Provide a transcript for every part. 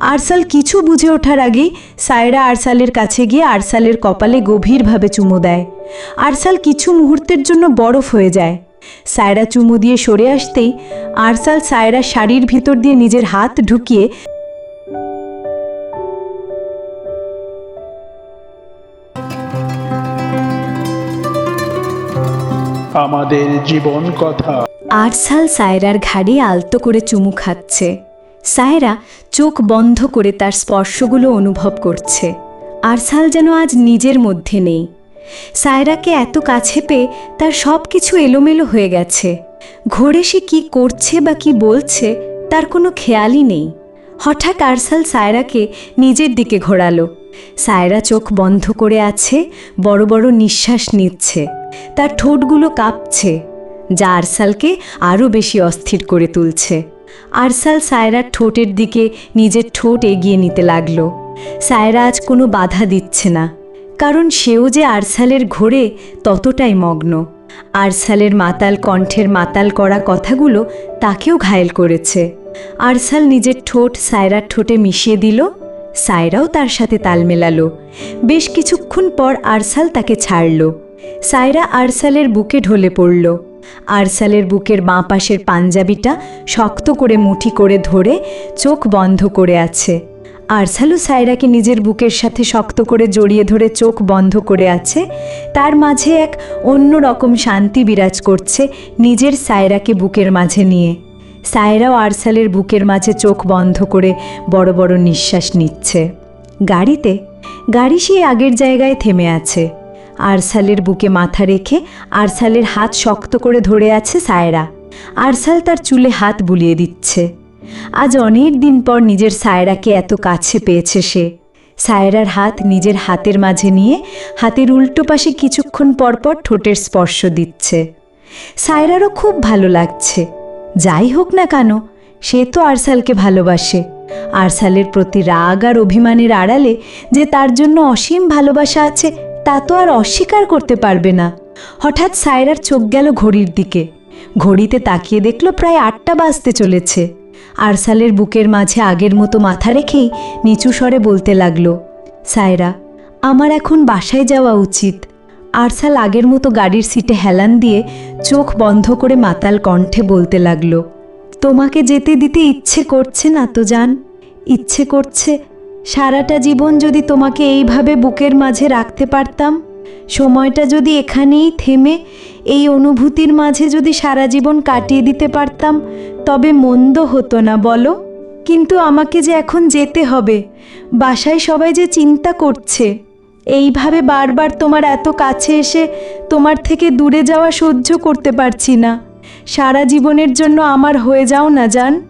আরসাল কিছু বুঝে ওঠার আগেই সায়রা আরসালের কাছে গিয়ে আরসালের কপালে গভীরভাবে চুমু দেয়। আরসাল কিছু মুহূর্তের জন্য বরফ হয়ে যায়। সায়রা চুমু দিয়ে সরে আসতেই আরসাল সায়রা শাড়ির ভিতর দিয়ে নিজের হাত ঢুকিয়ে আমাদের জীবন কথা। আরসাল সায়রার ঘাড়ে আলতো করে চুমু খাচ্ছে। সায়রা চোখ বন্ধ করে তার স্পর্শগুলো অনুভব করছে। আরসাল যেন আজ নিজের মধ্যে নেই। সায়রাকে এত কাছে পেয়ে তার সব কিছু এলোমেলো হয়ে গেছে। ঘোরে সে কী করছে বা কি বলছে তার কোনো খেয়ালই নেই। হঠাৎ আরসাল সায়রাকে নিজের দিকে ঘোরালো। সায়রা চোখ বন্ধ করে আছে, বড় বড় নিঃশ্বাস নিচ্ছে। তার ঠোঁটগুলো কাঁপছে, যা আরসালকে আরও বেশি অস্থির করে তুলছে। আরসাল সায়রার ঠোঁটের দিকে নিজের ঠোঁট এগিয়ে নিতে লাগল। সায়রা আজ কোনো বাধা দিচ্ছে না, কারণ সেও যে আরসালের ঘোরে ততটাই মগ্ন। আরসালের মাতাল কণ্ঠের মাতাল করা কথাগুলো তাকেও ঘায়েল করেছে। আরসাল নিজের ঠোঁট সায়রার ঠোঁটে মিশিয়ে দিল, সায়রাও তার সাথে তাল মেলালো। বেশ কিছুক্ষণ পর আরসাল তাকে ছাড়ল। সায়রা আরসালের বুকে ঢলে পড়ল। আরসালের বুকের বাঁ পাশের পাঞ্জাবিটা শক্ত করে মুঠি করে ধরে চোখ বন্ধ করে আছে। আরসালু সায়রাকে নিজের বুকের সাথে শক্ত করে জড়িয়ে ধরে চোখ বন্ধ করে আছে। তার মাঝে এক অন্য রকম শান্তি বিরাজ করছে নিজের সায়রাকে বুকের মাঝে নিয়ে। সায়রাও আরসালের বুকের মাঝে চোখ বন্ধ করে বড় বড় নিঃশ্বাস নিচ্ছে। গাড়িতে? গাড়ি সেই আগের জায়গায় থেমে আছে। আরসালের বুকে মাথা রেখে আরসালের হাত শক্ত করে ধরে আছে সায়রা। আরসাল তার চুলে হাত বুলিয়ে দিচ্ছে। আজ অনেক দিন পর নিজের সায়রাকে এত কাছে পেয়েছে সে। সায়রার হাত নিজের হাতের মাঝে নিয়ে হাতের উল্টো পাশে কিছুক্ষণ পরপর ঠোঁটের স্পর্শ দিচ্ছে। সায়রারও খুব ভালো লাগছে। যাই হোক না কেন, সে তো আরসালকে ভালোবাসে। আরসালের প্রতি রাগ আর অভিমানের আড়ালে যে তার জন্য অসীম ভালোবাসা আছে তা তো আর অস্বীকার করতে পারবে না। হঠাৎ সায়রার চোখ গেল ঘড়ির দিকে। ঘড়িতে তাকিয়ে দেখল প্রায় আটটা বাজতে চলেছে। আরসালের বুকের মাঝে আগের মতো মাথা রেখেই নিচু স্বরে বলতে লাগল, সায়রা, আমার এখন বাসায় যাওয়া উচিত। আরসাল আগের মতো গাড়ির সিটে হেলান দিয়ে চোখ বন্ধ করে মাতাল কণ্ঠে বলতে লাগল, তোমাকে যেতে দিতে ইচ্ছে করছে না তো জান। ইচ্ছে করছে সারাটা জীবন যদি তোমাকে এইভাবে বুকের মাঝে রাখতে পারতাম, সময়টা যদি এখানেই থেমে, এই অনুভূতির মাঝে যদি সারা জীবন কাটিয়ে দিতে পারতাম, তবে মন্দ হতো না, বলো? কিন্তু আমাকে যে এখন যেতে হবে, বাসায় সবাই যে চিন্তা করছে, এইভাবে বারবার তোমার এত কাছে এসে তোমার থেকে দূরে যাওয়া সহ্য করতে পারছি না। সারা জীবনের জন্য আমার হয়ে যাও না, জান।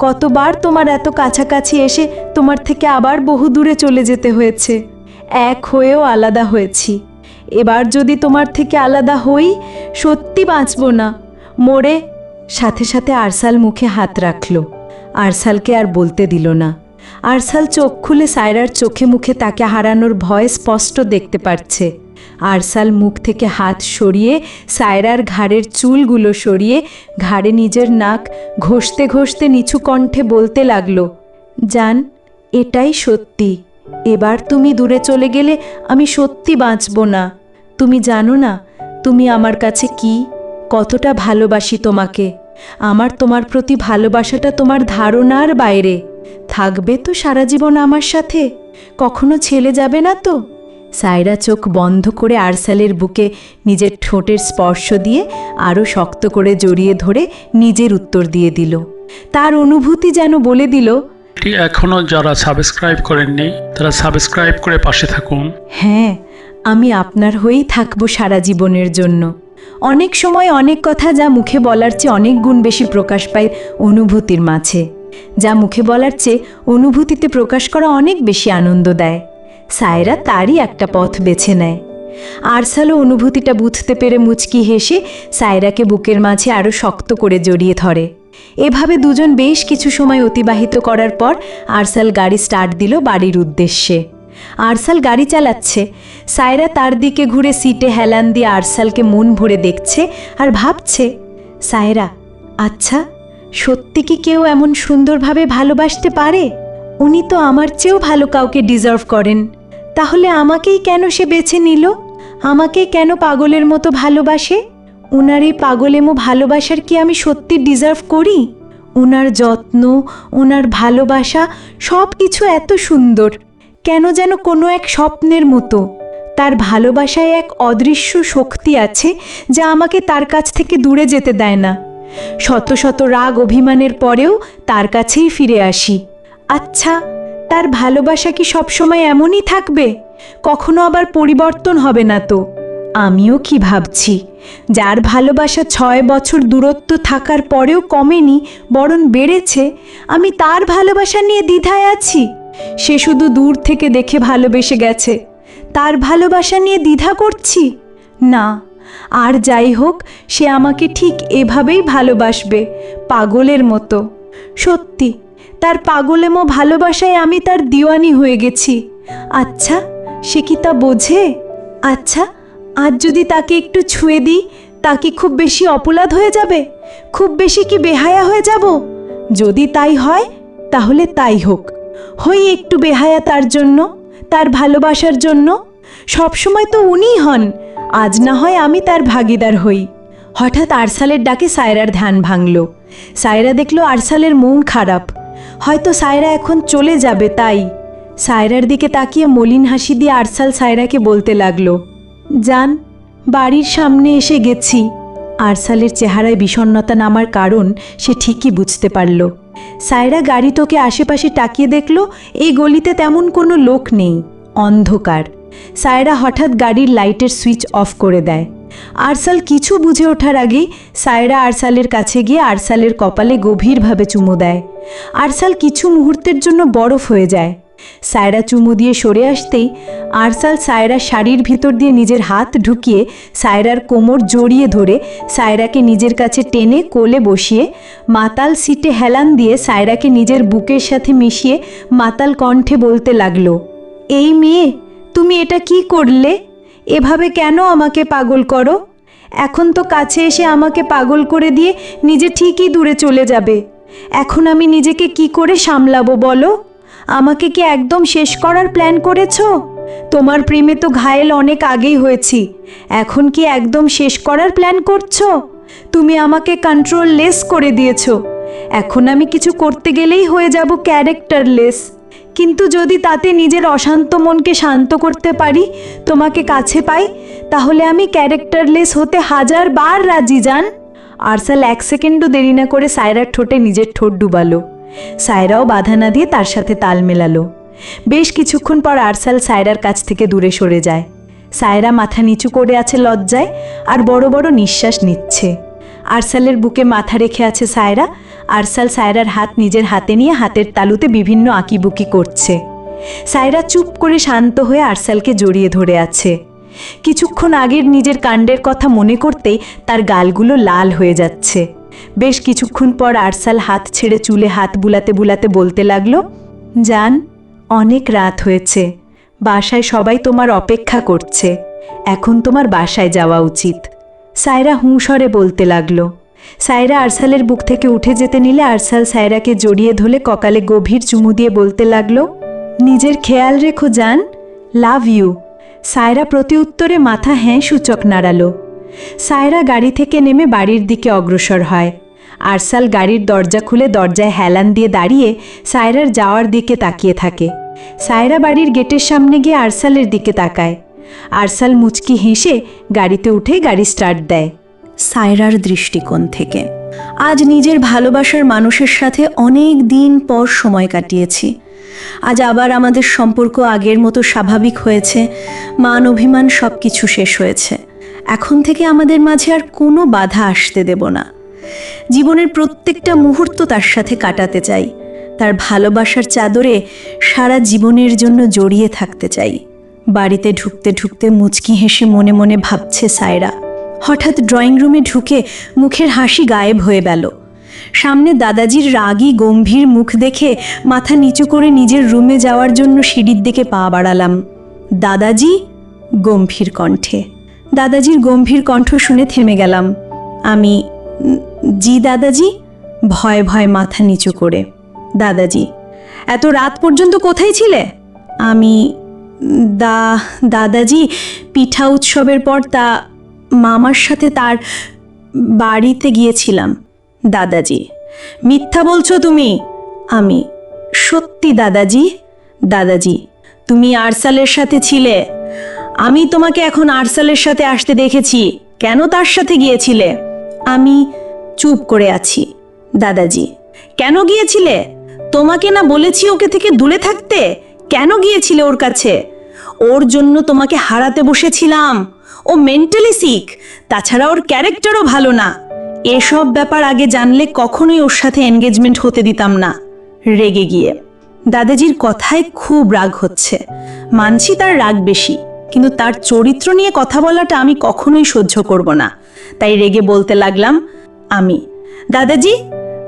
কতবার তোমার এত কাছাকাছি এসে তোমার থেকে আবার বহু দূরে চলে যেতে হয়েছে। এক হয়েও আলাদা হয়েছি। এবার যদি তোমার থেকে আলাদা হই, সত্যি বাঁচব না। মোড়ে সাথে সাথে আরসাল মুখে হাত রাখল। আরসালকে আর বলতে দিল না। আরসাল চোখ খুলে সায়রার চোখে মুখে তাকে হারানোর ভয় স্পষ্ট দেখতে পারছে। আরসাল মুখ থেকে হাত সরিয়ে সায়রার ঘাড়ের চুলগুলো সরিয়ে ঘাড়ে নিজের নাক ঘষতে ঘষতে নিচু কণ্ঠে বলতে লাগল, জান, এটাই সত্যি। এবার তুমি দূরে চলে গেলে আমি সত্যি বাঁচব না। তুমি জানো না তুমি আমার কাছে কি? কতটা ভালোবাসি তোমাকে। আমার তোমার প্রতি ভালোবাসাটা তোমার ধারণার বাইরে। থাকবে তো সারা জীবন আমার সাথে? কখনো ছেলে যাবে না তো? সায়রা চোখ বন্ধ করে আরসালের বুকে নিজের ঠোঁটের স্পর্শ দিয়ে আরও শক্ত করে জড়িয়ে ধরে নিজের উত্তর দিয়ে দিল। তার অনুভূতি যেন বলে দিল এখনও যারা সাবস্ক্রাইব করেননি তারা সাবস্ক্রাইব করে পাশে থাকুন। হ্যাঁ আমি আপনার হয়েই থাকব সারা জীবনের জন্য। অনেক সময় অনেক কথা যা মুখে বলার চেয়ে অনেক গুণ বেশি প্রকাশ পায় অনুভূতির মাঝে। যা মুখে বলার চেয়ে অনুভূতিতে প্রকাশ করা অনেক বেশি আনন্দ দেয়। সায়রা তারই একটা পথ বেছে নেয়। আরসালও অনুভূতিটা বুঝতে পেরে মুচকি হেসে সায়রাকে বুকের মাঝে আরও শক্ত করে জড়িয়ে ধরে। এভাবে দুজন বেশ কিছু সময় অতিবাহিত করার পর আরসাল গাড়ি স্টার্ট দিল বাড়ির উদ্দেশ্যে। আরসাল গাড়ি চালাচ্ছে। সায়রা তার দিকে ঘুরে সিটে হেলান দিয়ে আরসালকে মন ভরে দেখছে আর ভাবছে, সায়রা আচ্ছা সত্যি কি কেউ এমন সুন্দরভাবে ভালোবাসতে পারে? উনি তো আমার চেয়েও ভালো কাউকে ডিজার্ভ করেন। তাহলে আমাকেই কেন সে বেছে নিল? আমাকে কেন পাগলের মতো ভালোবাসে? উনার এই পাগলেমো ভালোবাসার কি আমি সত্যি ডিজার্ভ করি? উনার যত্ন ওনার ভালোবাসা সব কিছু এত সুন্দর। কেন যেন কোনো এক স্বপ্নের মতো। তার ভালোবাসায় এক অদৃশ্য শক্তি আছে যা আমাকে তার কাছ থেকে দূরে যেতে দেয় না। শত শত রাগ অভিমানের পরেও তার কাছেই ফিরে আসি। আচ্ছা তার ভালোবাসা কি সবসময় এমনই থাকবে? কখনো আবার পরিবর্তন হবে না তো। আমিও কি ভাবছি? যার ভালোবাসা ছয় বছর দূরত্ব থাকার পরেও কমেনি, বরং বেড়েছে, আমি তার ভালোবাসা নিয়ে দ্বিধায় আছি। সে শুধু দূর থেকে দেখে ভালোবেসে গেছে। তার ভালোবাসা নিয়ে দ্বিধা করছি? না, আর যাই হোক, সে আমাকে ঠিক এভাবেই ভালোবাসবে, পাগলের মতো। সত্যি তার পাগলেমো ভালোবাসায় আমি তার দিওয়ানি হয়ে গেছি। আচ্ছা সে কি তা বোঝে? আচ্ছা আজ যদি তাকে একটু ছুঁয়ে দিই, তা কি খুব বেশি অপরাধ হয়ে যাবে? খুব বেশি কি বেহায়া হয়ে যাব? যদি তাই হয়, তাহলে তাই হোক। হই একটু বেহায়া তার জন্য, তার ভালোবাসার জন্য। সবসময় তো উনিই হন, আজ না হয় আমি তার ভাগিদার হই। হঠাৎ আরসালের ডাকে সায়রার ধ্যান ভাঙল। সায়রা দেখল আরসালের মন খারাপ। হয়তো সায়রা এখন চলে যাবে, তাই। সায়রার দিকে তাকিয়ে মলিন হাসি দিয়ে আরসাল সায়রাকে বলতে লাগল যান বাড়ির সামনে এসে গেছি। আরসালের চেহারায় বিষণ্ণতা নামার কারণ সে ঠিকই বুঝতে পারল। সায়রা গাড়ি তোকে আশেপাশে তাকিয়ে দেখল, এই গলিতে তেমন কোনো লোক নেই, অন্ধকার। সায়রা হঠাৎ গাড়ির লাইটের সুইচ অফ করে দেয়। আরসাল কিছু বুঝে ওঠার আগেই সায়রা আরসালের কাছে গিয়ে আরসালের কপালে গভীরভাবে চুমু দেয়। আরসাল কিছু মুহূর্তের জন্য বরফ হয়ে যায়। সায়রা চুমু দিয়ে সরে আসতেই আরসাল সায়রার শাড়ির ভিতর দিয়ে নিজের হাত ঢুকিয়ে সায়রার কোমর জড়িয়ে ধরে সায়রাকে নিজের কাছে টেনে কোলে বসিয়ে মাতাল সিটে হেলান দিয়ে সায়রাকে নিজের বুকের সাথে মিশিয়ে মাতাল কণ্ঠে বলতে লাগল, এই মেয়ে, তুমি এটা কি করলে? এভাবে কেন আমাকে পাগল করো? এখন তো কাছে এসে আমাকে পাগল করে দিয়ে নিজে ঠিকই দূরে চলে যাবে। এখন আমি নিজেকে কি করে সামলাবো বলো? আমাকে কি একদম শেষ করার প্ল্যান করেছ? তোমার প্রেমে তো ঘায়েল অনেক আগেই হয়েছি। এখন কি একদম শেষ করার প্ল্যান করছ? তুমি আমাকে কন্ট্রোল লেস করে দিয়েছ। এখন আমি কিছু করতে গেলেই হয়ে যাব ক্যারেক্টারলেস কিন্তু যদি তাতে নিজের অশান্ত মনকে শান্ত করতে পারি, তোমাকে কাছে পাই, তাহলে আমি ক্যারেক্টারলেস হতে হাজার বার রাজি যান আরসাল এক সেকেন্ডও দেরি না করে সায়রার ঠোঁটে নিজের ঠোঁট ডুবালো। সায়রাও বাধা না দিয়ে তার সাথে তাল মেলালো। বেশ কিছুক্ষণ পর আরসাল সায়রার কাছ থেকে দূরে সরে যায়। সায়রা মাথা নিচু করে আছে লজ্জায় আর বড় বড় নিঃশ্বাস নিচ্ছে। আরসালের বুকে মাথা রেখে আছে সায়রা। আরসাল সায়রার হাত নিজের হাতে নিয়ে হাতের তালুতে বিভিন্ন আঁকিবুকি করছে। সায়রা চুপ করে শান্ত হয়ে আরসালকে জড়িয়ে ধরে আছে। কিছুক্ষণ আগের নিজের কাণ্ডের কথা মনে করতেই তার গালগুলো লাল হয়ে যাচ্ছে। বেশ কিছুক্ষণ পর আরসাল হাত ছেড়ে চুলে হাত বুলাতে বুলাতে বলতে লাগল, জান, অনেক রাত হয়েছে। বাসায় সবাই তোমার অপেক্ষা করছে। এখন তোমার বাসায় যাওয়া উচিত। সায়রা হুঁশরে বলতে লাগল। সায়রা আরসালের বুক থেকে উঠে যেতে নিলে আরসাল সায়রাকে জড়িয়ে ধরে ককালে গভীর চুমু দিয়ে বলতে লাগল, নিজের খেয়াল রেখো জান, লাভ ইউ। সায়রা প্রতি উত্তরে মাথা হ্যাঁ সূচক নাড়ালো। সায়রা গাড়ি থেকে নেমে বাড়ির দিকে অগ্রসর হয়। আরসাল গাড়ির দরজা খুলে দরজায় হেলান দিয়ে দাঁড়িয়ে সায়রার যাওয়ার দিকে তাকিয়ে থাকে। সায়রা বাড়ির গেটের সামনে গিয়ে আরসালের দিকে তাকায়। আরসাল মুচকি হেসে গাড়িতে উঠে গাড়ি স্টার্ট দেয়। সায়রার দৃষ্টিকোণ থেকে। আজ নিজের ভালোবাসার মানুষের সাথে অনেক দিন পর সময় কাটিয়েছি। আজ আবার আমাদের সম্পর্ক আগের মতো স্বাভাবিক হয়েছে। মান অভিমান সব কিছু শেষ হয়েছে। এখন থেকে আমাদের মাঝে আর কোনো বাধা আসতে দেব না। জীবনের প্রত্যেকটা মুহূর্ত তার সাথে কাটাতে চাই। তার ভালোবাসার চাদরে সারা জীবনের জন্য জড়িয়ে থাকতে চাই। বাড়িতে ঢুকতে ঢুকতে মুচকি হেসে মনে মনে ভাবছে সায়রা। হঠাৎ ড্রয়িং রুমে ঢুকে মুখের হাসি গায়েব হয়ে গেল। সামনে দাদাজির রাগী, গম্ভীর মুখ দেখে মাথা নিচু করে নিজের রুমে যাওয়ার জন্য সিঁড়ির দিকে পা বাড়ালাম। দাদাজি, গম্ভীর কণ্ঠে। দাদাজির গম্ভীর কণ্ঠ শুনে থেমে গেলাম। আমি, জি দাদাজি? ভয় ভয় মাথা নিচু করে। দাদাজি, এত রাত পর্যন্ত কোথায় ছিলে? আমি দা, দাদাজি পিঠা উৎসবের পর তা মামার সাথে তার বাড়িতে গিয়েছিলাম, দাদাজি। মিথ্যা বলছো তুমি? আমি, সত্যি দাদাজি? দাদাজি, তুমি আরসালের সাথে ছিলে। আমি তোমাকে এখন আরসালের সাথে আসতে দেখেছি। কেন তার সাথে গিয়েছিলে? আমি চুপ করে আছি, দাদাজি। কেন গিয়েছিলে? তোমাকে না বলেছি ওকে থেকে দূরে থাকতে? কেন গিয়েছিলে ওর কাছে? ওর জন্য তোমাকে হারাতে বসেছিলাম। ও মেন্টালি সিক তাছাড়া ওর ক্যারেক্টারও ভালো না। এসব ব্যাপার আগে জানলে কখনোই ওর সাথে এনগেজমেন্ট হতে দিতাম না। রেগে গিয়ে। দাদাজির কথায় খুব রাগ হচ্ছে। মানছি তার রাগ বেশি, কিন্তু তার চরিত্র নিয়ে কথা বলাটা আমি কখনোই সহ্য করব না। তাই রেগে বলতে লাগলাম, আমি। দাদাজি?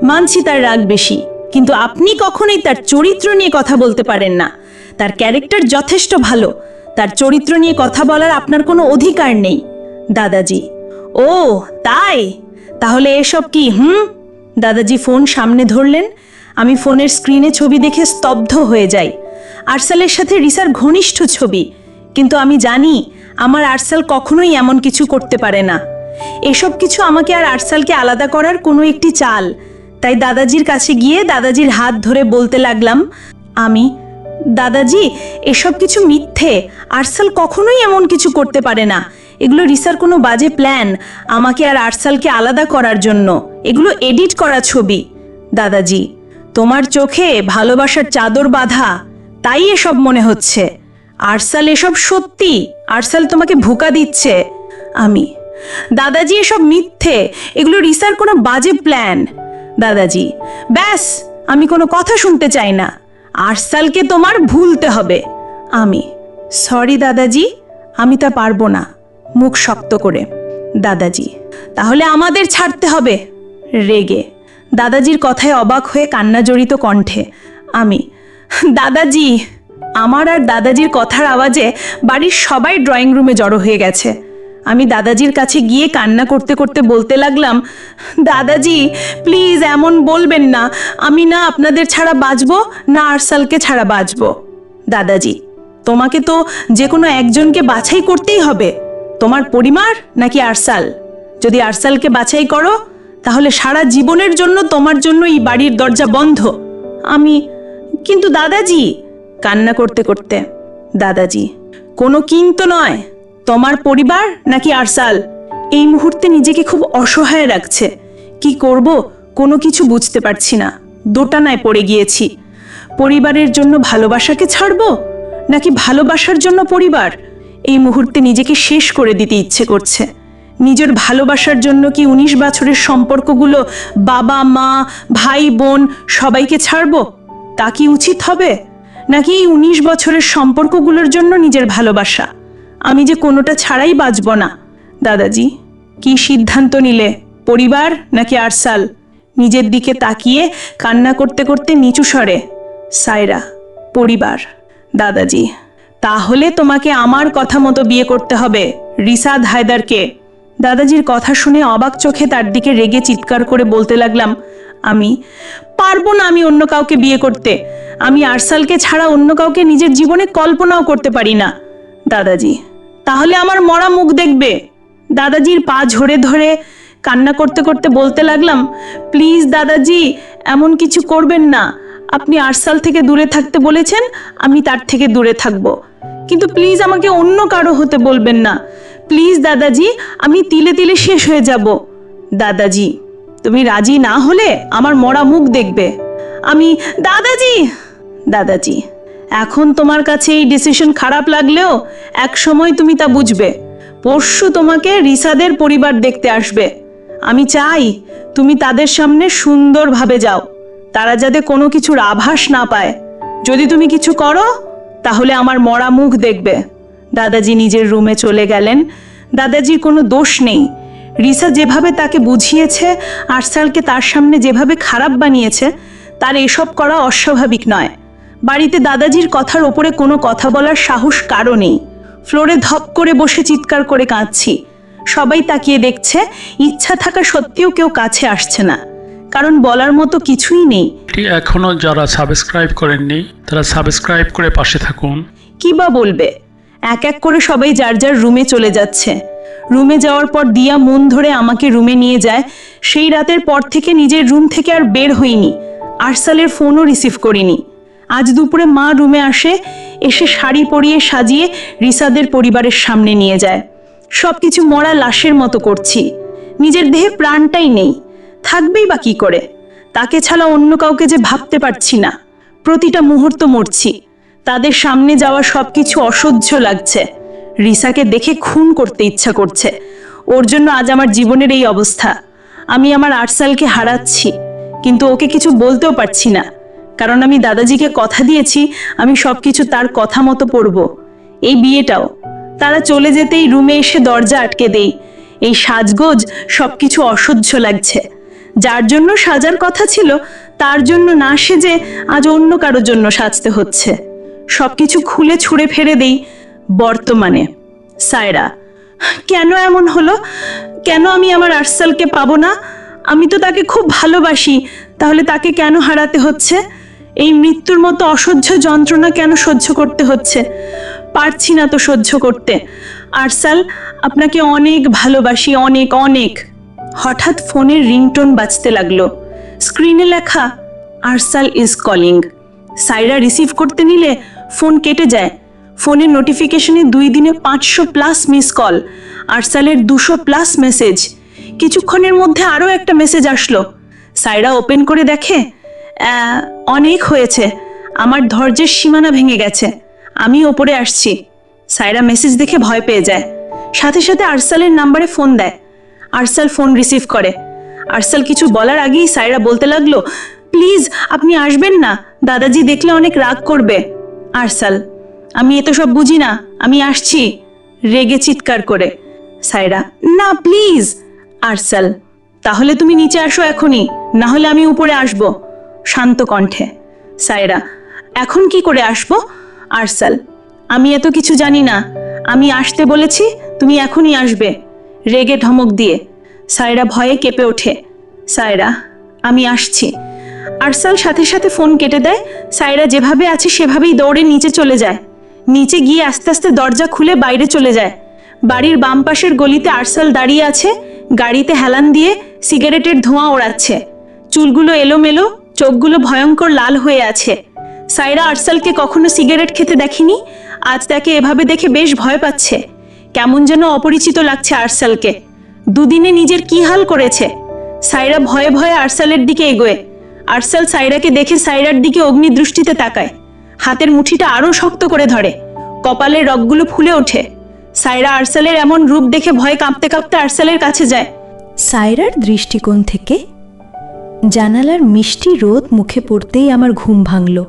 মানছি তার রাগ বেশি, কিন্তু আপনি কখনোই তার চরিত্র নিয়ে কথা বলতে পারেন না। তার ক্যারেক্টার যথেষ্ট ভালো। তার চরিত্র নিয়ে কথা বলার আপনার কোনো অধিকার নেই। দাদাজি, ও, তাই? তাহলে এসব কি, হুম? দাদাজি ফোন সামনে ধরলেন। আমি ফোনের স্ক্রিনে ছবি দেখে স্তব্ধ হয়ে যাই। আরসালের সাথে রিসার ঘনিষ্ঠ ছবি। কিন্তু আমি জানি, আমার আরসাল কখনোই এমন কিছু করতে পারে না। এসব কিছু আমাকে আর আরসালকে আলাদা করার কোনো একটি চাল। তাই দাদাজির কাছে গিয়ে দাদাজির হাত ধরে বলতে লাগলাম, আমি দাদাজি, এসব কিছু মিথ্যে। আরসাল কখনোই এমন কিছু করতে পারে না। এগুলো রিসার কোনো বাজে প্ল্যান। আমাকে আর আরসালকে আলাদা করার জন্য। এগুলো এডিট করা ছবি। দাদাজি, তোমার চোখে ভালোবাসার চাদর বাঁধা। তাই এসব মনে হচ্ছে। আরসাল এসব সত্যি। আরসাল তোমাকে ভুকা দিচ্ছে। আমি, দাদাজি, এসব মিথ্যে। এগুলো রিসার কোনো বাজে প্ল্যান। দাদাজি, ব্যাস, আমি কোনো কথা শুনতে চাই না। আরসালকে তোমার ভুলতে হবে। আমি, সরি দাদাজি, আমি তা পারব না। মুখ শক্ত করে, দাদাজি, তাহলে আমাদের ছাড়তে হবে। রেগে, দাদাজির কথায় অবাক হয়ে কান্না জড়িত কণ্ঠে, আমি, দাদাজি, আমার আর দাদাজির কথার আওয়াজে বাড়ির সবাই ড্রয়িং রুমে জড়ো হয়ে গেছে। আমি দাদাজির কাছে গিয়ে কান্না করতে করতে বলতে লাগলাম, দাদাজি প্লিজ এমন বলবেন না। আমি না আপনাদের ছাড়া বাঁচবো, না আরসালকে ছাড়া বাঁচবো। দাদাজি, তোমাকে তো যে কোনো একজনকে বাছাই করতেই হবে। তোমার পরিবার নাকি আরসাল? যদি আরসালকে বাছাই করো, তাহলে সারা জীবনের জন্য তোমার জন্য এই বাড়ির দরজা বন্ধ। আমি, কিন্তু দাদাজি, কান্না করতে করতে, দাদাজি, কোনো কিন্তু নয়। তোমার পরিবার নাকি আরসাল? এই মুহূর্তে নিজেকে খুব অসহায় রাখছে। কি করব? কোনো কিছু বুঝতে পারছি না। দোটানায় পড়ে গিয়েছি। পরিবারের জন্য ভালোবাসাকে ছাড়ব? নাকি ভালোবাসার জন্য পরিবার? এই মুহূর্তে নিজেকে শেষ করে দিতে ইচ্ছে করছে। নিজের ভালোবাসার জন্য কি উনিশ বছরের সম্পর্কগুলো বাবা, মা, ভাই, বোন সবাইকে ছাড়ব? তা কি উচিত হবে? নাকি এই উনিশ বছরের সম্পর্কগুলোর জন্য নিজের ভালোবাসা? আমি যে কোনোটা ছাড়াই বাঁচব না। দাদাজি, কি সিদ্ধান্ত নিলে? পরিবার নাকি আরসাল? নিজের দিকে তাকিয়ে কান্না করতে করতে নিচু স্বরে, সায়রা, পরিবার। দাদাজি, তাহলে তোমাকে আমার কথা মতো বিয়ে করতে হবে, রিসাদ হায়দারকে। দাদাজির কথা শুনে অবাক চোখে তার দিকে রেগে চিৎকার করে বলতে লাগলাম, আমি পারব না আমি অন্য কাউকে বিয়ে করতে। আমি আরসালকে ছাড়া অন্য কাউকে নিজের জীবনে কল্পনাও করতে পারি না। দাদাজি তাহলে আমার মরা মুখ দেখবে। দাদাজির পা ঝরে ধরে কান্না করতে করতে বলতে লাগলাম, প্লিজ দাদাজি, এমন কিছু করবেন না। আপনি আরসাল থেকে দূরে থাকতে বলেছেন, আমি তার থেকে দূরে থাকব। কিন্তু প্লিজ আমাকে অন্য কারও হতে বলবেন না। প্লিজ দাদাজি, আমি তিলে তিলে শেষ হয়ে যাব। দাদাজি, তুমি রাজি না হলে আমার মরা মুখ দেখবে। আমি, দাদাজি! দাদাজি এখন তোমার কাছে এই ডিসিশন খারাপ লাগলেও এক সময় তুমি তা বুঝবে। পরশু তোমাকে রিসাদের পরিবার দেখতে আসবে। আমি চাই তুমি তাদের সামনে সুন্দরভাবে যাও। তারা যাতে কোনো কিছুর আভাস না পায়। যদি তুমি কিছু করো, তাহলে আমার মরা মুখ দেখবে। দাদাজি নিজের রুমে চলে গেলেন। দাদাজির কোনো দোষ নেই। রিসা যেভাবে তাকে বুঝিয়েছে, আরসালকে তার সামনে যেভাবে খারাপ বানিয়েছে, তার এসব করা অস্বাভাবিক নয়। বাড়িতে দাদাজির কথার ওপরে কোনো কথা বলার সাহস কারও নেই। ফ্লোরে ধপ করে বসে চিৎকার করে কাঁদছি। সবাই তাকিয়ে দেখছে ইচ্ছা থাকা সত্ত্বেও কেউ কাছে আসছে না। কারণ বলার মতো কিছুই নেই। এটি এখনও যারা সাবস্ক্রাইব করেননি তারা সাবস্ক্রাইব করে পাশে থাকুন। কি বা বলবে? এক এক করে সবাই যার যার রুমে চলে যাচ্ছে। রুমে যাওয়ার পর দিয়া মন ধরে আমাকে রুমে নিয়ে যায়। সেই রাতের পর থেকে নিজের রুম থেকে আর বের হইনি। আরসালের ফোনও রিসিভ করিনি। আজ দুপুরে মা রুমে আসে, এসে শাড়ি পরিয়ে সাজিয়ে রিসাদের পরিবারের সামনে নিয়ে যায়। সব কিছু মরা লাশের মতো করছি। নিজের দেহে প্রাণটাই নেই। থাকবেই বা কি করে? তাকে ছাড়া অন্য কাউকে যে ভাবতে পারছি না। প্রতিটা মুহূর্ত মরছি। তাদের সামনে যাওয়া সবকিছু অসহ্য লাগছে। রিসাকে দেখে খুন করতে ইচ্ছা করছে। ওর জন্য আজ আমার জীবনের এই অবস্থা। আমি আমার আরসালকে হারাচ্ছি, কিন্তু ওকে কিছু বলতেও পারছি না। কারণ আমি দাদাজিকে কথা দিয়েছি, আমি সব কিছু তার কথা মতো পড়ব। এই বিয়েটাও। তারা চলে যেতেই রুমে এসে দরজা আটকে দেই। এই সাজগোজ সব কিছু অসহ্য লাগছে। যার জন্য সাজার কথা ছিল, তার জন্য না সেজে আজ অন্য কারোর জন্য সাজতে হচ্ছে। সব কিছু খুলে ছুঁড়ে ফেলে দেই বর্তমানে। সায়রা, কেন এমন হলো? কেন আমি আমার আর্সালকে পাবো না? আমি তো তাকে খুব ভালোবাসি, তাহলে তাকে কেন হারাতে হচ্ছে? এই মৃত্যুর মতো অসহ্য যন্ত্রণা কেন সহ্য করতে হচ্ছে? পারছি না তো সহ্য করতে। আরসাল আপনাকে অনেক ভালোবাসি অনেক অনেক। হঠাৎ ফোনের রিংটোন বাজতে লাগল। স্ক্রিনে লেখা Arsal is calling. Saira receive করতে নিলে ফোন কেটে যায়। ফোনের নোটিফিকেশনে দুই দিনে পাঁচশো প্লাস মিস কল আরসালের দুশো প্লাস মেসেজ। কিছুক্ষণের মধ্যে আরও একটা মেসেজ আসলো। সাইরা ওপেন করে দেখে "আহ, অনেক হয়েছে। আমার ধৈর্যের সীমানা ভেঙে গেছে। আমি ওপরে আসছি। সাইরা মেসেজ দেখে ভয় পেয়ে যায়। সাথে সাথে আরসালের নাম্বারে ফোন দেয়। আরসাল ফোন রিসিভ করে। আরসাল কিছু বলার আগেই সাইরা বলতে লাগল, প্লিজ, আপনি আসবেন না। দাদাজি দেখলে অনেক রাগ করবে। আরসাল, আমি এত সব বুঝি না। আমি আসছি। রেগে চিৎকার করে। সাইরা, না, প্লিজ। আরসাল, তাহলে তুমি নিচে আসো এখনই। না হলে আমি উপরে আসব। শান্ত কণ্ঠে সাইরা এখন কি করে আসব? আরসাল, আমি এত কিছু জানি না। আমি আসতে বলেছি, তুমি এখনই আসবে। রেগে ধমক দিয়ে, সায়রা ভয়ে কেঁপে ওঠে, সায়রা, আমি আসছি। আরসাল সাথে সাথে ফোন কেটে দেয়, সায়রা যেভাবে আছে সেভাবেই দৌড়ে নিচে চলে যায়। নিচে গিয়ে আস্তে আস্তে দরজা খুলে বাইরে চলে যায়। বাড়ির বাম পাশের গলিতে আরসাল দাঁড়িয়ে আছে, গাড়িতে হেলান দিয়ে সিগারেটের ধোঁয়া ওড়াচ্ছে। চুলগুলো এলোমেলো চোখগুলো ভয়ঙ্কর লাল হয়ে আছে। সাইরা আর্সালকে কখনো সিগারেট খেতে দেখেনি, আজ তাকে এভাবে দেখে বেশ ভয় পাচ্ছে। কেমন যেন অপরিচিত লাগছে আর্সালকে। দুদিনে নিজের কি হাল করেছে? সাইরা ভয়ে ভয়ে আর্সালের দিকে এগোয়। আর্সাল সাইরাকে দেখে সাইরার দিকে অগ্নিদৃষ্টিতে তাকায়। হাতের মুঠিটা আরও শক্ত করে ধরে। কপালের রগগুলো ফুলে ওঠে। সাইরা আর্সালের এমন রূপ দেখে ভয়ে কাঁপতে কাঁপতে আর্সালের কাছে যায়। সায়রার দৃষ্টিকোণ থেকে জানালার মিষ্টি রোদ মুখে পড়তেই আমার ঘুম ভাঙল।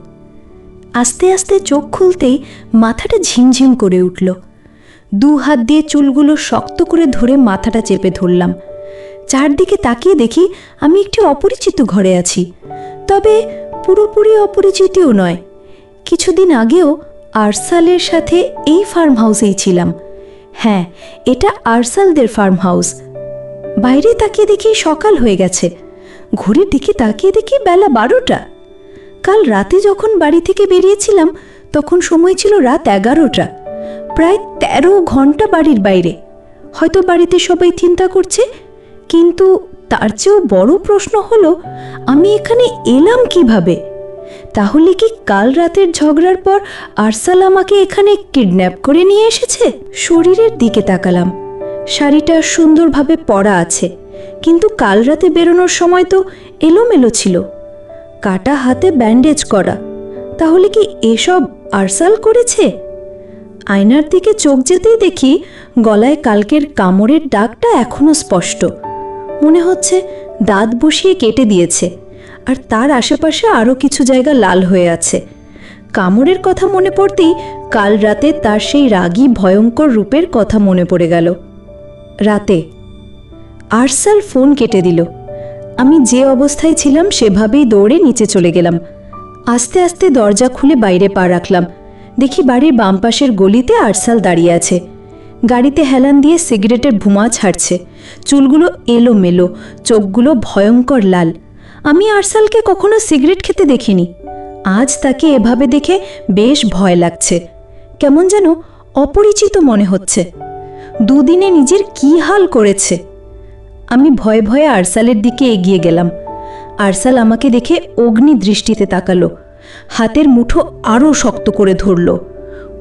আস্তে আস্তে চোখ খুলতেই মাথাটা ঝিমঝিম করে উঠল। দু হাত দিয়ে চুলগুলো শক্ত করে ধরে মাথাটা চেপে ধরলাম। চারদিকে তাকিয়ে দেখি আমি একটি অপরিচিত ঘরে আছি। তবে পুরোপুরি অপরিচিতও নয়। কিছুদিন আগেও আরসালের সাথে এই ফার্ম হাউসেই ছিলাম। হ্যাঁ এটা আরসালদের ফার্ম হাউস বাইরে তাকিয়ে দেখি সকাল হয়ে গেছে। ঘড়ির দিকে তাকিয়ে দেখি বেলা বারোটা। কাল রাতে যখন বাড়ি থেকে বেরিয়েছিলাম, তখন সময় ছিল রাত এগারোটা। প্রায় তেরো ঘণ্টা বাড়ির বাইরে। হয়তো বাড়িতে সবাই চিন্তা করছে, কিন্তু তার চেয়েও বড় প্রশ্ন হলো, আমি এখানে এলাম কীভাবে? তাহলে কি কাল রাতের ঝগড়ার পর আরসাল আমাকে এখানে কিডন্যাপ করে নিয়ে এসেছে? শরীরের দিকে তাকালাম। শাড়িটা সুন্দরভাবে পরা আছে, কিন্তু কাল রাতে বেরোনোর সময় তো এলোমেলো ছিল। কাটা হাতে ব্যান্ডেজ করা, তাহলে কি এসব আরসাল করেছে? আয়নার দিকে চোখ যেতেই দেখি গলায় কালকের কামড়ের ডাকটা এখনও স্পষ্ট। মনে হচ্ছে দাঁত বসিয়ে কেটে দিয়েছে, আর তার আশেপাশে আরও কিছু জায়গা লাল হয়ে আছে। কামড়ের কথা মনে পড়তেই কাল রাতে তার সেই রাগী, ভয়ঙ্কর রূপের কথা মনে পড়ে গেল। রাতে। আরসাল ফোন কেটে দিল। আমি যে অবস্থায় ছিলাম সেভাবেই দৌড়ে নিচে চলে গেলাম। আস্তে আস্তে দরজা খুলে বাইরে পা রাখলাম। দেখি বাড়ির বাম পাশের গলিতে আরসাল দাঁড়িয়ে আছে। গাড়িতে হেলান দিয়ে সিগারেটের ভুমা ছাড়ছে। চুলগুলো এলোমেলো, চোখগুলো ভয়ঙ্কর লাল। আমি আরসালকে কখনো সিগারেট খেতে দেখিনি। আজ তাকে এভাবে দেখে বেশ ভয় লাগছে। কেমন যেন অপরিচিত মনে হচ্ছে। দুদিনে নিজের কি হাল করেছে? আমি ভয়ে ভয়ে আরসালের দিকে এগিয়ে গেলাম। আরসাল আমাকে দেখে অগ্নি দৃষ্টিতে তাকালো। হাতের মুঠো আরও শক্ত করে ধরল।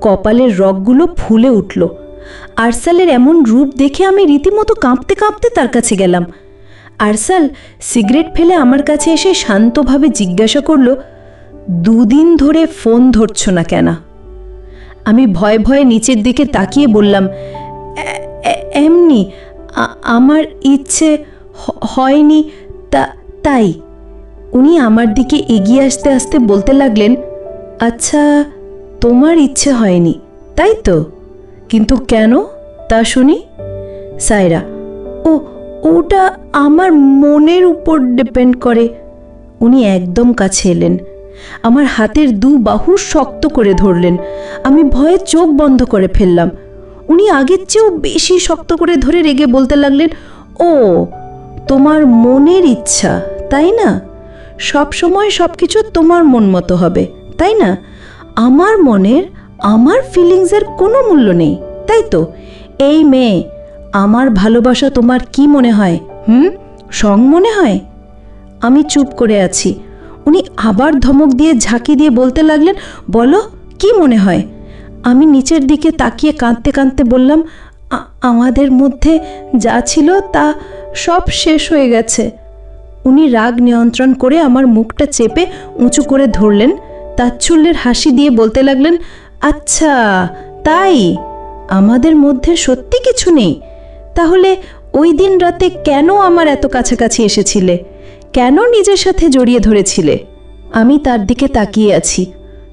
কপালের রগগুলো ফুলে উঠল। আরসালের এমন রূপ দেখে আমি রীতিমতো কাঁপতে কাঁপতে তার কাছে গেলাম। আরসাল সিগারেট ফেলে আমার কাছে এসে শান্তভাবে জিজ্ঞাসা করল, দুদিন ধরে ফোন ধরছ না কেন? আমি ভয়ে ভয়ে নিচের দিকে তাকিয়ে বললাম "এ- এ- এমনি আমার ইচ্ছে হয়নি তা, তাই। উনি আমার দিকে এগিয়ে আসতে আসতে বলতে লাগলেন আচ্ছা তোমার ইচ্ছে হয়নি, তাই তো? কিন্তু কেন তা শুনি? সায়রা, ও, ওটা আমার মনের উপর ডিপেন্ড করে। উনি একদম কাছে এলেন। আমার হাতের দু বাহু শক্ত করে ধরলেন। আমি ভয়ে চোখ বন্ধ করে ফেললাম। উনি আগের চেয়েও বেশি শক্ত করে ধরে রেগে বলতে লাগলেন, ও, তোমার মনের ইচ্ছা, তাই না? সব সময় সব কিছু তোমার মন মতো হবে, তাই না? আমার মনের, আমার ফিলিংসের কোনো মূল্য নেই, তাই তো? এই মেয়ে, আমার ভালোবাসা তোমার কি মনে হয়, হুম? সং মনে হয়? আমি চুপ করে আছি। উনি আবার ধমক দিয়ে ঝাঁকি দিয়ে বলতে লাগলেন, বলো, কি মনে হয়? আমি নিচের দিকে তাকিয়ে কাঁদতে কাঁদতে বললাম আমাদের মধ্যে যা ছিল তা সব শেষ হয়ে গেছে। উনি রাগ নিয়ন্ত্রণ করে আমার মুখটা চেপে উঁচু করে ধরলেন, তাচ্ছল্যের হাসি দিয়ে বলতে লাগলেন আচ্ছা তাই? আমাদের মধ্যে সত্যি কিছু নেই? তাহলে ওই দিন রাতে কেন আমার এত কাছাকাছি এসেছিলে? কেন নিজের সাথে জড়িয়ে ধরেছিলে? আমি তার দিকে তাকিয়ে আছি,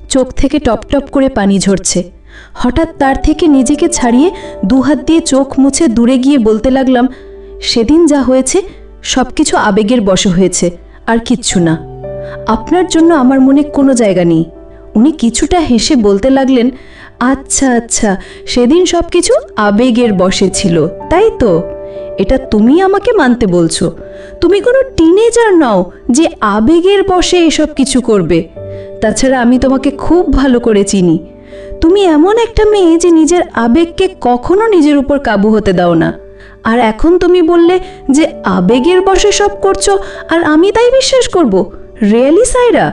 চোখ থেকে টপ টপ করে পানি ঝরছে। হঠাৎ তার থেকে নিজেকে ছাড়িয়ে দুহাত দিয়ে চোখ মুছে দূরে গিয়ে বলতে লাগলাম, সেদিন যা হয়েছে সব কিছু আবেগের বশ হয়েছে, আর কিচ্ছু না। আপনার জন্য আমার মনে কোনো জায়গা নেই। উনি কিছুটা হেসে বলতে লাগলেন আচ্ছা আচ্ছা সেদিন সব কিছু আবেগের বশে ছিল, তাই তো? এটা তুমি আমাকে মানতে বলছো। তুমি কোনো টিনেজার নও যে আবেগের বশে এসব কিছু করবে। তাছাড়া আমি তোমাকে খুব ভালো করে চিনি। তুমি এমন একটা মেয়ে যে নিজের আবেগকে কখনো নিজের উপর কাবু হতে দাও না। আর এখন তুমি বললে যে আবেগের বশে সব করছ, আর আমি তাই বিশ্বাস করব। রিয়েলি সাইরা?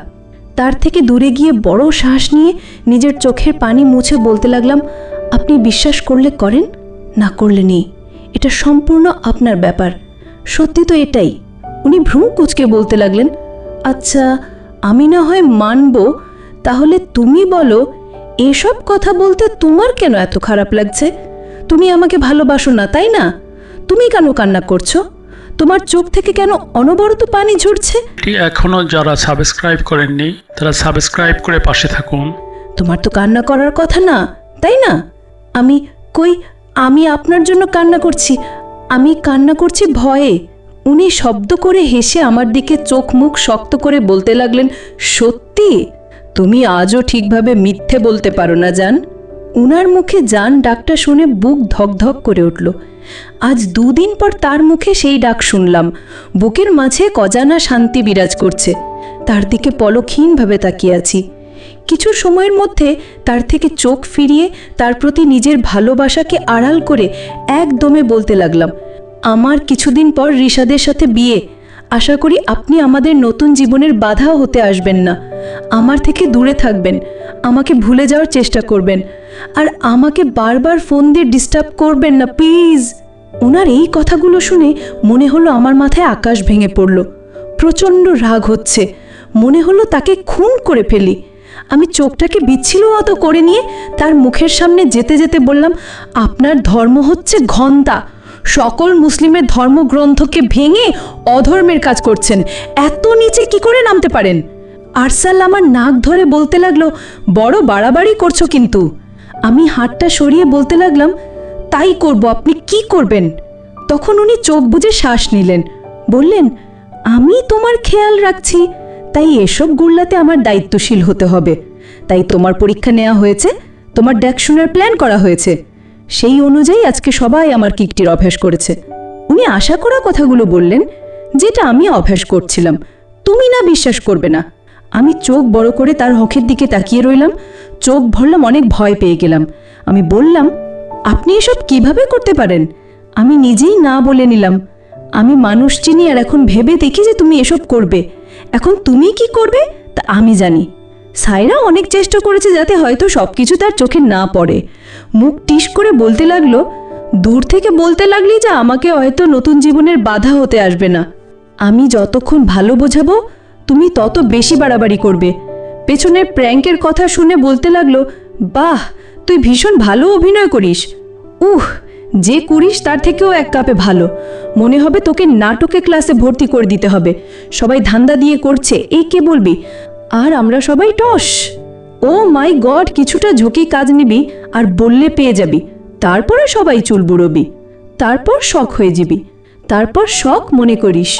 তার থেকে দূরে গিয়ে বড় শ্বাস নিয়ে নিজের চোখের পানি মুছে বলতে লাগলাম, আপনি বিশ্বাস করলে করেন, না করলে নেই। এটা সম্পূর্ণ আপনার ব্যাপার। সত্যি তো এটাই। উনি ভ্রু কুচকে বলতে লাগলেন আচ্ছা আমি না হয় মানব, তাহলে তুমি বলো এসব কথা বলতে তোমার কেন এত খারাপ লাগছে? তুমি আমাকে ভালোবাসো না তাই না? তুমি কেন কান্না করছ? তোমার চোখ থেকে কেন অনবরত পানি ঝরছে? এটি এখনও যারা সাবস্ক্রাইব করেননি তারা সাবস্ক্রাইব করে পাশে থাকুন। তোমার তো কান্না করার কথা না তাই না? আমি কই আমি আপনার জন্য কান্না করছি। আমি কান্না করছি ভয়ে। উনি শব্দ করে হেসে আমার দিকে চোখ মুখ শক্ত করে বলতে লাগলেন সত্যি? তুমি আজও ঠিকভাবে মিথ্যে বলতে পারো না, জান। উনার মুখে জান ডাকটা শুনে বুক ধকধক করে উঠল। আজ দুদিন পর তার মুখে সেই ডাক শুনলাম। বুকের মাঝে কজানা শান্তি বিরাজ করছে। তার দিকে পলকহীনভাবে তাকিয়ে আছি। কিছু সময়ের মধ্যে তার থেকে চোখ ফিরিয়ে তার প্রতি নিজের ভালোবাসাকে আড়াল করে একদমে বলতে লাগলাম, আমার কিছুদিন পর ঋষাদের সাথে বিয়ে। আশা করি আপনি আমাদের নতুন জীবনের বাধাও হতে আসবেন না। আমার থেকে দূরে থাকবেন। আমাকে ভুলে যাওয়ার চেষ্টা করবেন। আর আমাকে বারবার ফোন দিয়ে ডিস্টার্ব করবেন না প্লিজ ওনার এই কথাগুলো শুনে মনে হলো আমার মাথায় আকাশ ভেঙে পড়ল। প্রচণ্ড রাগ হচ্ছে। মনে হলো তাকে খুন করে ফেলি। আমি চোখটাকে বিচ্ছিন্ন মতো করে নিয়ে তার মুখের সামনে যেতে যেতে বললাম, আপনার ধর্ম হচ্ছে ঘণ্টা। সকল মুসলিমের ধর্মগ্রন্থকে ভেঙে অধর্মের কাজ করছেন। এত নিচে কি করে নামতে পারেন? আরসাল আমার নাক ধরে বলতে লাগল, বড় বাড়াবাড়ি করছ কিন্তু। আমি হাতটা সরিয়ে বলতে লাগলাম, তাই করব, আপনি কি করবেন? তখন উনি চোখ বুজে শ্বাস নিলেন, বললেন, আমি তোমার খেয়াল রাখছি, তাই এসব গুল্লাতে আমার দায়িত্বশীল হতে হবে। তাই তোমার পরীক্ষা নেওয়া হয়েছে, তোমার ডেকশনের প্ল্যান করা হয়েছে। সেই অনুযায়ী আজকে সবাই আমার কিকটির অভ্যাস করেছে। উনি আশা করা কথাগুলো বললেন, যেটা আমি অভ্যাস করছিলাম, তুমি না বিশ্বাস করবে না। আমি চোখ বড় করে তার হকের দিকে তাকিয়ে রইলাম। চোখ ভরলাম, অনেক ভয় পেয়ে গেলাম। আমি বললাম, আপনি এসব কীভাবে করতে পারেন? আমি নিজেই না বলে নিলাম, আমি মানুষ চিনি আর এখন ভেবে দেখি যে তুমি এসব করবে। এখন তুমি কি করবে তা আমি জানি। সাইরা অনেক চেষ্টা করেছে যাতে হয়তো সব কিছু তার চোখে না পড়ে। মুখ টিস করে বলতে লাগল, দূর থেকে বলতে লাগলি যে আমাকে হয়তো নতুন জীবনের বাধা হতে আসবে না। আমি যতক্ষণ ভালো বোঝাবো তুমি তত বেশি বাড়াবাড়ি করবে। পেছনের প্র্যাঙ্কের কথা শুনে বলতে লাগল, বাহ, তুই ভীষণ ভালো অভিনয় করিস। উহ, যে করিস তার থেকেও এক কাপে ভালো। মনে হবে তোকে নাটকে ক্লাসে ভর্তি করে দিতে হবে। সবাই ধান্দা দিয়ে করছে, এই কে বলবি? আর আমরা সবাই টস। ও মাই গড, কিছুটা ঝুঁকি কাজ নিবি আর বললে পেয়ে যাবি। তারপরে সবাই চুল বুড়োবি তারপর শখ হয়ে যাবি। তারপর শখ মনে করিস।